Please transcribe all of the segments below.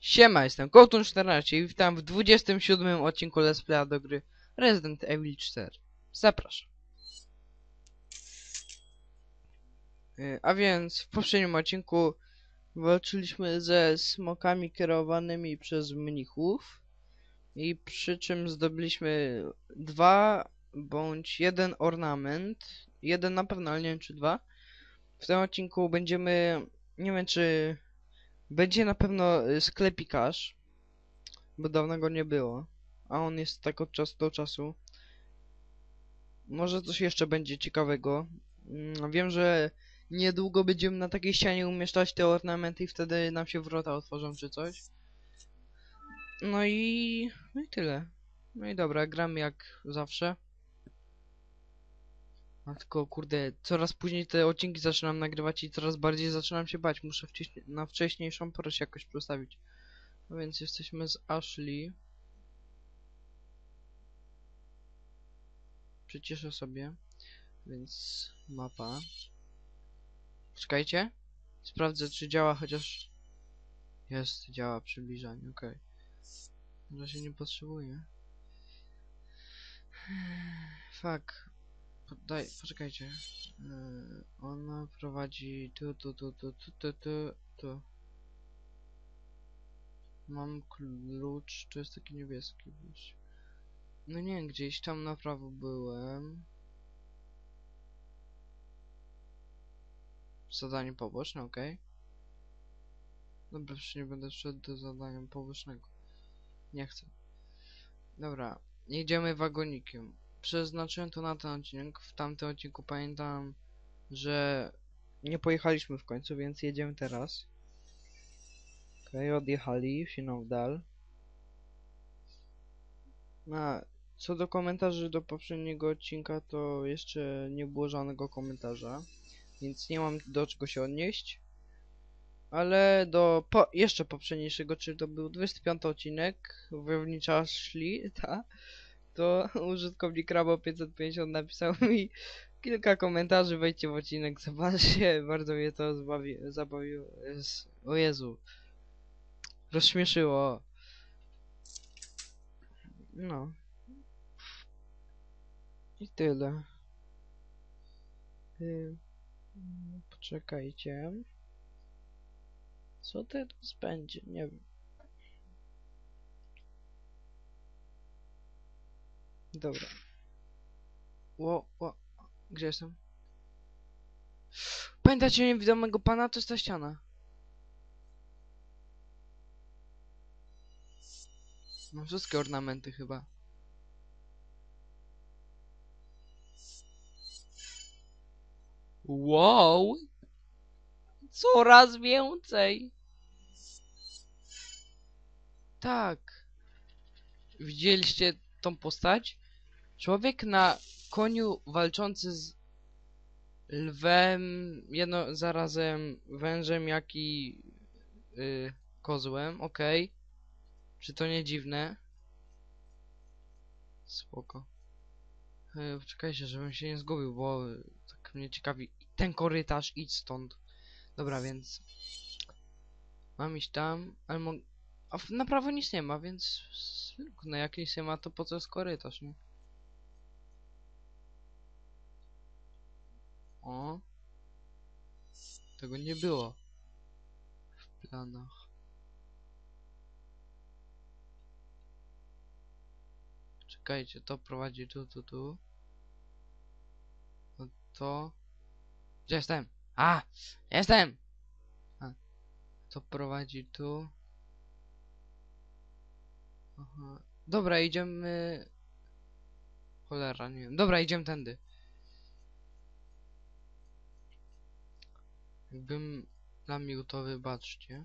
Siema, jestem Kotun14 i witam w 27 odcinku Let's Playa do gry Resident Evil 4. Zapraszam. Y, A więc w poprzednim odcinku walczyliśmy ze smokami kierowanymi przez mnichów i przy czym zdobyliśmy dwa bądź jeden ornament. Jeden na pewno, ale nie wiem czy dwa. W tym odcinku będziemy, nie wiem czy będzie na pewno y, sklepikarz, bo dawno go nie było, a on jest tak od czasu do czasu. Może coś jeszcze będzie ciekawego. Mm, Wiem, że niedługo będziemy na takiej ścianie umieszczać te ornamenty i wtedy nam się wrota otworzą czy coś. No i... no i tyle. No i dobra, gramy jak zawsze. A tylko kurde, coraz później te odcinki zaczynam nagrywać i coraz bardziej zaczynam się bać. Muszę na wcześniejszą porę się jakoś przestawić. No więc jesteśmy z Ashley. Przycieszę sobie. Więc mapa. Czekajcie. Sprawdzę czy działa chociaż... Jest, działa przybliżanie, okej. Okay. się nie potrzebuję. Fuck. Daj, poczekajcie. Yy, ona prowadzi tu, tu, tu, tu, tu, tu, tu, tu. Mam klucz, to jest taki niebieski gdzieś. No nie, gdzieś tam na prawo byłem. Zadanie poboczne, ok. Dobra, już nie będę szedł do zadania pobocznego. Nie chcę. Dobra, jedziemy wagonikiem przeznaczyłem to na ten odcinek. W tamtym odcinku pamiętam, że nie pojechaliśmy w końcu, więc jedziemy teraz. Okej, okay, odjechali, wsiną w dal. A co do komentarzy do poprzedniego odcinka, to jeszcze nie było żadnego komentarza, więc nie mam do czego się odnieść. Ale do po, jeszcze poprzedniejszego, czyli to był 25 odcinek, wojownicza szli, ta to użytkownik Rabo 550 napisał mi kilka komentarzy, wejdźcie w odcinek, zobaczcie, bardzo mnie to zbawi, zabawiło, o Jezu, rozśmieszyło. No. I tyle. Y poczekajcie. Co teraz będzie? Nie wiem. Dobra. Ło, ło. Gdzie jestem? Pamiętacie niewidomego pana? To jest ta ściana. Mam wszystkie ornamenty chyba. Wow! Coraz więcej! Tak. Widzieliście tą postać? Człowiek na koniu walczący z lwem, jedno zarazem wężem, jak i yy, kozłem. Okay. Czy to nie dziwne? Spoko. Yy, żebym się nie zgubił, bo tak mnie ciekawi. Ten korytarz, idź stąd. Dobra, więc... Mam iść tam, ale mogę... A na prawo nic nie ma, więc... No jak nic nie ma, to po co jest korytarz, nie? O. Tego nie było. W planach. Czekajcie, to prowadzi tu, tu, tu. No to... Gdzie jestem? A! Jestem! A. To prowadzi tu. Aha. Dobra, idziemy... Cholera, nie wiem. Dobra, idziemy tędy. Jakbym lamił to wybaczcie.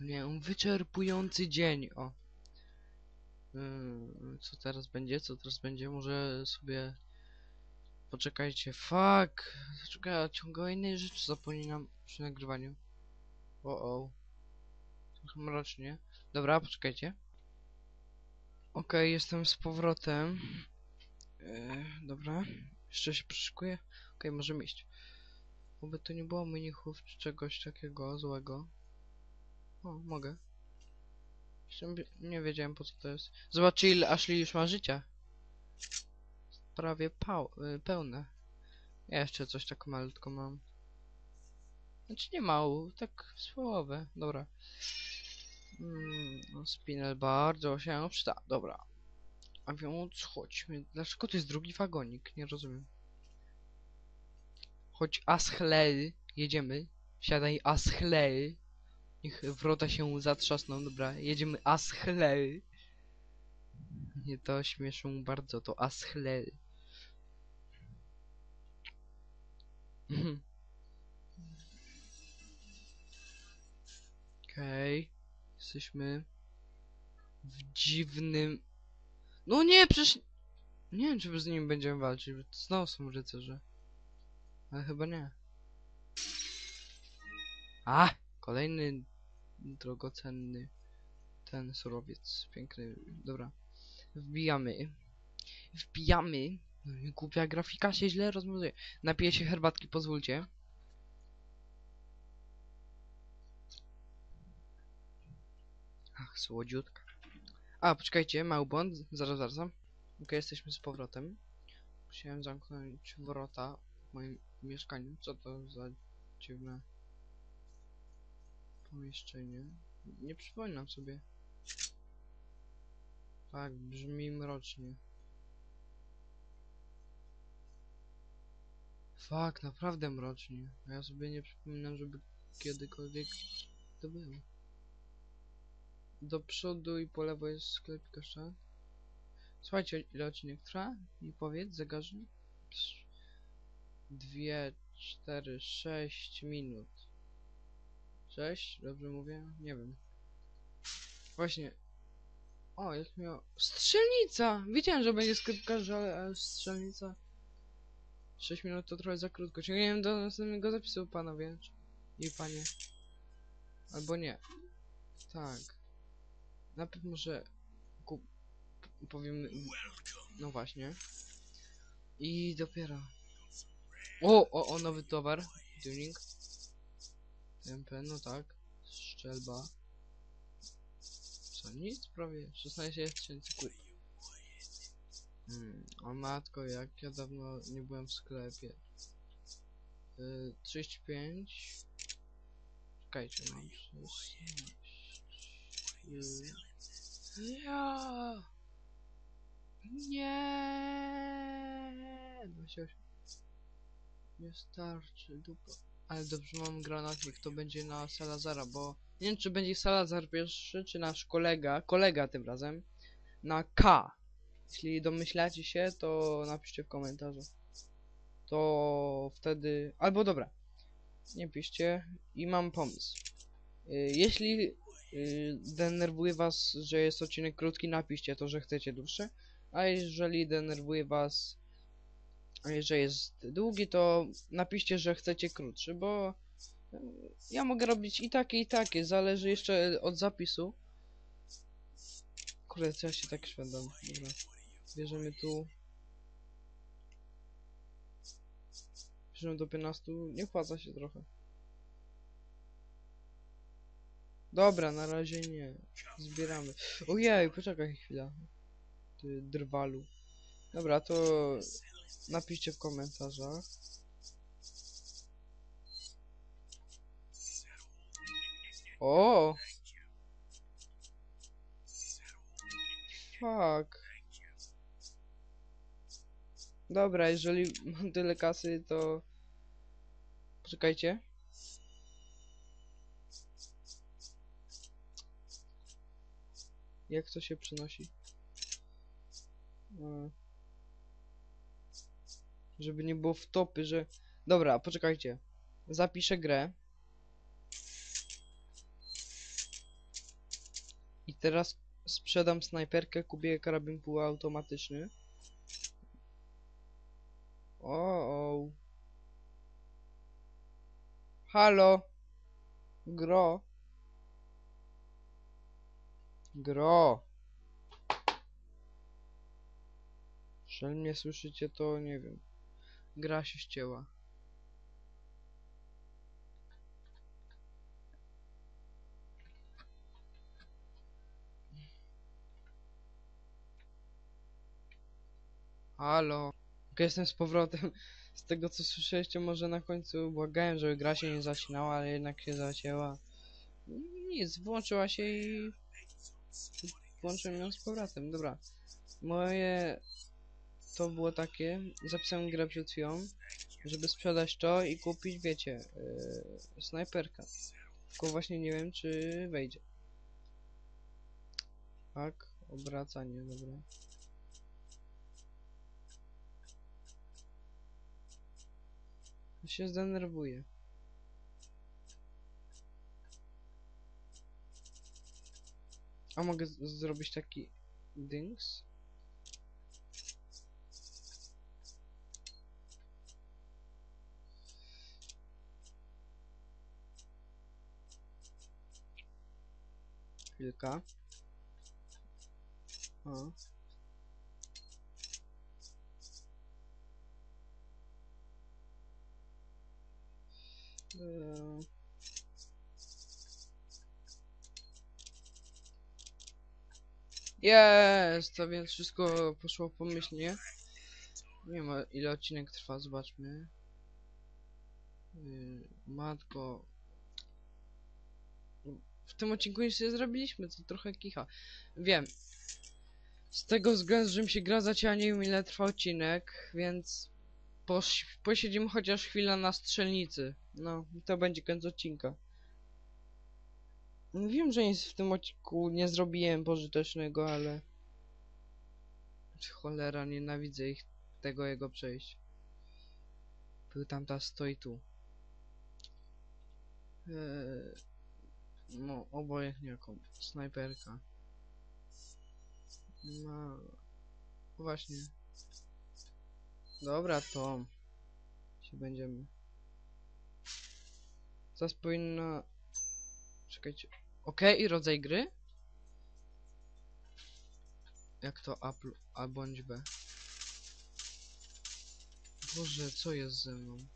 Nie, wyczerpujący dzień, o. Yy, co teraz będzie? Co teraz będzie? Może sobie... Poczekajcie, fuck! Czekaj, ja ciągle innej rzeczy zapominam przy nagrywaniu. O, o. Trochę mrocznie. Dobra, poczekajcie. Okej, okay, jestem z powrotem. Yy, dobra. Jeszcze się przyszykuję? Okej, możemy iść. Oby to nie było mnichów czy czegoś takiego złego. O, mogę. Nie wiedziałem po co to jest. Zobaczcie ile Ashley już ma życia. Prawie y, pełne. Ja jeszcze coś tak malutko mam. Znaczy nie mało, tak połowę. Dobra. Mm, spinel bardzo się przyda. Dobra. A więc chodźmy. Dlaczego to jest drugi wagonik? Nie rozumiem. Chodź Aschley. Jedziemy. Siadaj Aschley. Niech wrota się zatrzasną. Dobra, jedziemy Aschley. Nie to śmieszą bardzo, to Aschley. Mhm. Okej. Jesteśmy w dziwnym... No nie, przecież... Nie wiem, czy z nimi będziemy walczyć, bo znowu są rycerze. Ale chyba nie. A! Kolejny drogocenny ten surowiec. Piękny. Dobra. Wbijamy. Wbijamy. No Głupia grafika się źle rozwiązuje. Napiję się herbatki, pozwólcie. Ach, słodziutka. A, poczekajcie, mały błąd. Zaraz wracam. Okej, jesteśmy z powrotem. Musiałem zamknąć wrota moim mieszkaniu. Co to za dziwne pomieszczenie? Nie przypominam sobie. Tak, brzmi mrocznie. Fak, naprawdę mrocznie. A ja sobie nie przypominam, żeby kiedykolwiek to było. Do przodu i po lewo jest sklepik jeszcze. Słuchajcie, ile odcinek trwa? Mi powiedz, zegarzyk. Psz. Dwie, cztery, sześć minut. Sześć? Dobrze mówię? Nie wiem. Właśnie. O, jak miał... Strzelnica! Wiedziałem, że będzie skrypkarz, ale, ale strzelnica. 6 minut to trochę za krótko. Ciągniemy do następnego zapisu, panowie. I panie. Albo nie. Tak. Najpierw może kup... powiemy... No właśnie. I dopiero. O, o, o, nowy towar. Tuning. TMP, no tak. Szczelba. Co, nic prawie. 16 tysięcy kup. Hmm, o matko, jak ja dawno nie byłem w sklepie. Yy, 35. Czekajcie, mam 16. Yy. Ja. Nie. 28. Nie starczy, dupa. Ale dobrze mam granatnik, to będzie na Salazara, bo nie wiem czy będzie Salazar pierwszy, czy nasz kolega, kolega tym razem, na K. Jeśli domyślacie się, to napiszcie w komentarzu. To wtedy... Albo dobra. Nie piszcie. I mam pomysł. Y, Jeśli y, denerwuje was, że jest odcinek krótki, napiszcie to, że chcecie dłuższe. A jeżeli denerwuje was, że jest długi, to napiszcie, że chcecie krótszy, bo y, ja mogę robić i takie, i takie. Zależy jeszcze od zapisu. Kurde, co ja się tak świadom. Dobra. Bierzemy tu. Bierzemy do 15. Nie opłaca się trochę. Dobra, na razie nie. Zbieramy. Ojej, poczekaj chwilę. Ty drwalu. Dobra, to napiszcie w komentarzach. O! Fuck. Dobra, jeżeli mam tyle kasy, to... Poczekajcie. Jak to się przynosi? E, Żeby nie było wtopy, że... Dobra, poczekajcie. Zapiszę grę. I teraz sprzedam snajperkę, kupię karabin półautomatyczny. O, o. Halo. Gro. Gro. Jeżeli mnie słyszycie, to nie wiem. Gra się ścięła. Halo. Ok, Jestem z powrotem. Z tego co słyszeliście, może na końcu błagałem, żeby gra się nie zacinała, ale jednak się zacięła. Nic, włączyła się i... Włączyłem ją z powrotem, dobra. Moje... To było takie, zapisałem grę przed chwilą, żeby sprzedać to i kupić, wiecie, yy, snajperka. Tylko właśnie nie wiem, czy wejdzie. Tak, obracanie, dobra. się zdenerwuję. A mogę zrobić taki dings? Chwilka. O. Eee. Jest, więc wszystko poszło pomyślnie. Nie wiem a ile odcinek trwa, zobaczmy. Yy, matko. W tym odcinku nic nie zrobiliśmy, to trochę kicha. Wiem. Z tego względu, że mi się gra wiem ile trwa odcinek, więc poś- posiedzimy chociaż chwilę na strzelnicy. No, to będzie koniec odcinka. Wiem, że nic w tym odcinku nie zrobiłem pożytecznego, ale... Cholera, nienawidzę ich, tego jego przejść. Był tam, ta stoi tu. Eee, no, obojętnie jaką. Snajperka. No... Właśnie. Dobra, to... Się będziemy... Zaraz powinno... Czekajcie. Okej, i rodzaj gry? Jak to A, A bądź B? Boże, co jest ze mną?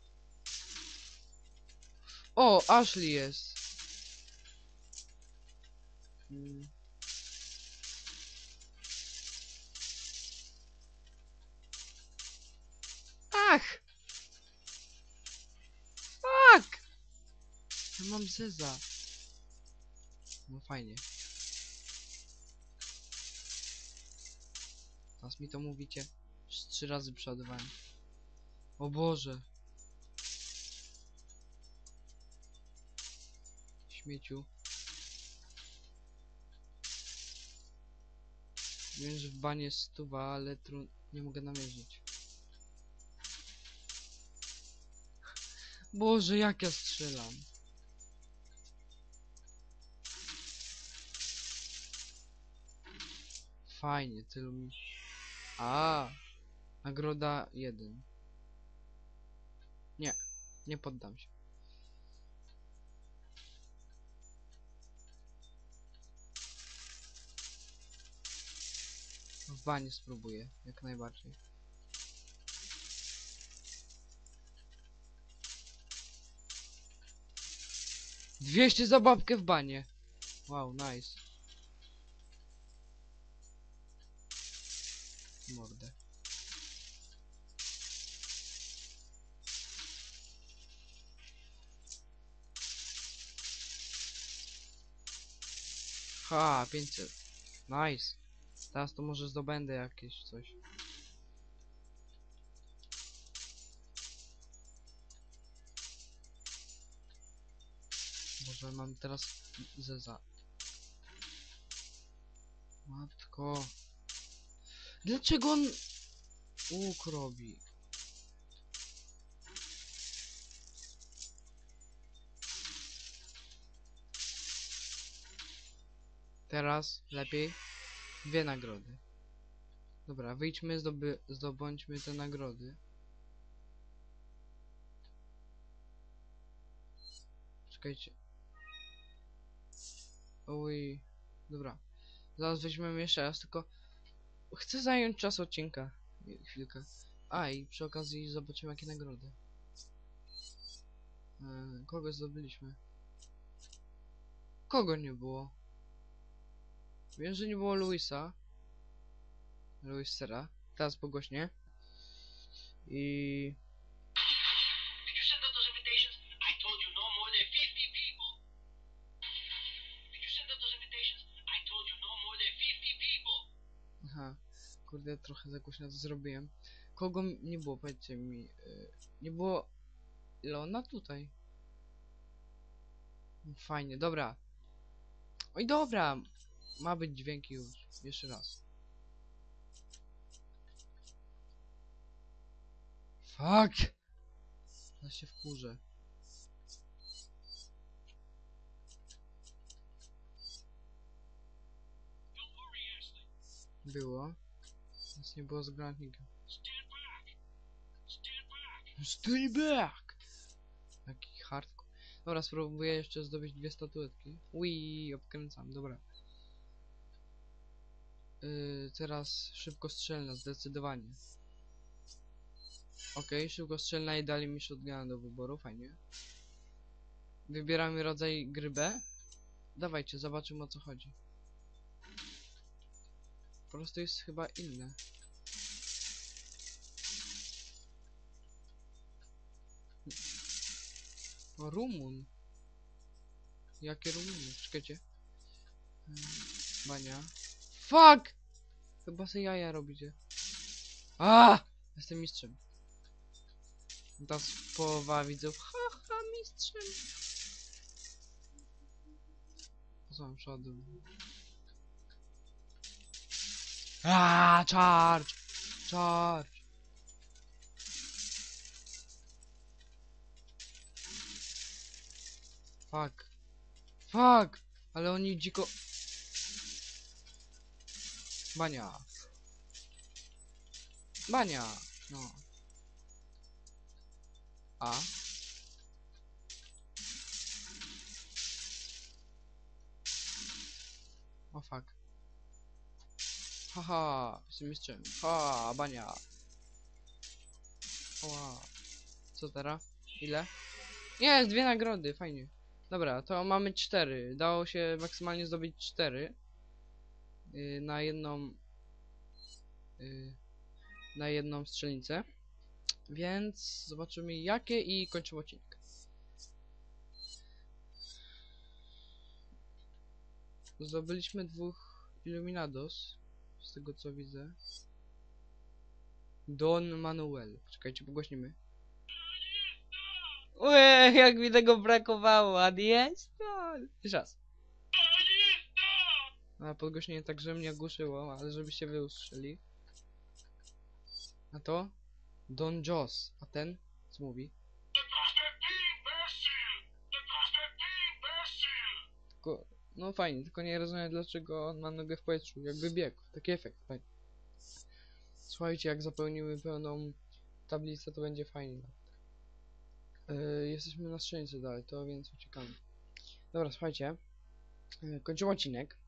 O, Ashley jest! Ach! Fuck! Ja mam zeza. No fajnie. Teraz mi to mówicie. Już trzy razy przeładowałem. O Boże. Śmieciu. Wiem, że w banie jest stuwa, ale tru... nie mogę namierzyć. Boże, jak ja strzelam. Fajnie, tylu mi... A, nagroda 1. Nie, nie poddam się. W banie spróbuję, jak najbardziej. Dwieście za babkę w banie. Wow, nice. Mordę. Ha, 500. Nice. Teraz to może zdobędę jakieś coś. Może mam teraz zeza. Matko. Dlaczego on łuk robi? Teraz lepiej. Dwie nagrody. Dobra, wyjdźmy, zdoby, zdobądźmy te nagrody. Czekajcie. Oj, dobra. Zaraz weźmiemy jeszcze raz, tylko chcę zająć czas odcinka. Chwilkę. A i przy okazji zobaczymy jakie nagrody. E, kogo zdobyliśmy? Kogo nie było? Wiem, że nie było Luisa. Luis Sera. Teraz pogłośnie. I... Did you send out those invitations? I told you more than 50 people. Did you send out those invitations? I told you more than 50 people. Aha. Kurde, trochę za głośno to zrobiłem. Kogo nie było, powiedzcie mi. y, Nie było... Leona tutaj. Fajnie, dobra. Oj, dobra. Ma być dźwięki już. Jeszcze raz. Fuck! Ja się wkurzę. Było. Nic nie było z back. Stay back! Jaki hardcore. Dobra, spróbuję jeszcze zdobyć dwie statuetki. Ui, obkręcam, dobra. Yy, teraz szybko strzelna, zdecydowanie. Okej, szybko strzelna i dali mi shotguna do wyboru, fajnie. Wybieramy rodzaj gry B. Dawajcie, zobaczymy o co chodzi. Po prostu jest chyba inne. O, Rumun. Jakie Rumuny? Czekajcie. Bania. Fuck! Chyba se jaja robicie. A! Jestem mistrzem. Teraz połowa widzów. Haha, mistrzem. Po co mam przodu? A, charge! Charge! Fuck. Fuck! Ale oni dziko... Bania. Bania. No. A. O fuck. Haha, jestem mistrzem. Ha, bania. Oła. Co teraz? Ile? Jest, dwie nagrody, fajnie. Dobra, to mamy cztery. Dało się maksymalnie zdobyć cztery. Yy, na jedną... Yy, na jedną strzelnicę. Więc zobaczymy jakie i kończymy odcinek. Zdobyliśmy dwóch Illuminados. Z tego co widzę. Don Manuel. Czekajcie, pogłośnimy. Ue, jak mi tego brakowało, a jest to. Jeszcze raz. A podgłośnienie tak, że mnie głuszyło, ale żebyście wy usłyszeli. A to? Don Jos. A ten? Co mówi? Tylko, no fajnie, tylko nie rozumiem dlaczego on ma nogę w powietrzu, jakby biegł. Taki efekt, fajnie. Słuchajcie, jak zapełnimy pełną tablicę, to będzie fajnie. Yy, jesteśmy na strzelnicy dalej, to więc uciekamy. Dobra, słuchajcie. Yy, kończymy odcinek.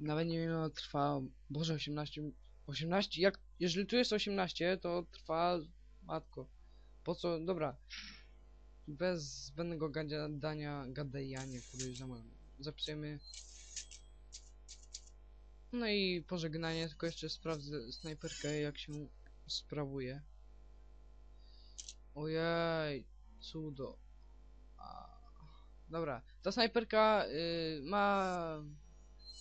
Nawet nie wiem, trwa. Boże, 18. 18? Jak. Jeżeli tu jest 18, to trwa. Matko. Po co? Dobra. Bez zbędnego gadania, gadajania, kurde, za mało. Zapisujemy. No i pożegnanie, tylko jeszcze sprawdzę snajperkę, jak się sprawuje. Ojej, cudo. A, dobra, ta snajperka y, ma...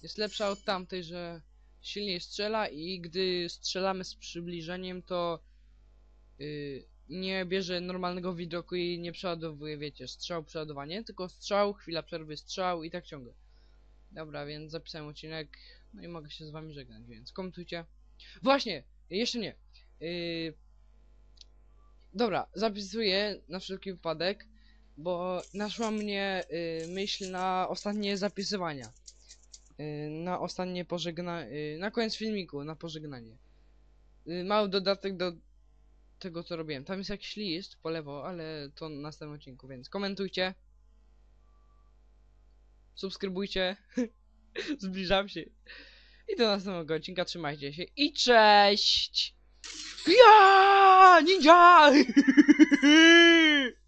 jest lepsza od tamtej, że silniej strzela i gdy strzelamy z przybliżeniem, to y, nie bierze normalnego widoku i nie przeładowuje, wiecie, strzał, przeładowanie, tylko strzał, chwila przerwy, strzał i tak ciągle. Dobra, więc zapisałem odcinek, no i mogę się z wami żegnać, więc komentujcie. Właśnie, jeszcze nie. Yy... Dobra, zapisuję na wszelki wypadek, bo naszła mnie yy, myśl na ostatnie zapisywania. Yy, na ostatnie pożegnanie, yy, na koniec filmiku, na pożegnanie. Yy, mały dodatek do tego, co robiłem. Tam jest jakiś list po lewo, ale to na następnym odcinku, więc komentujcie. Subskrybujcie. Zbliżam się. I do następnego odcinka. Trzymajcie się i cześć! Ja! Ninja!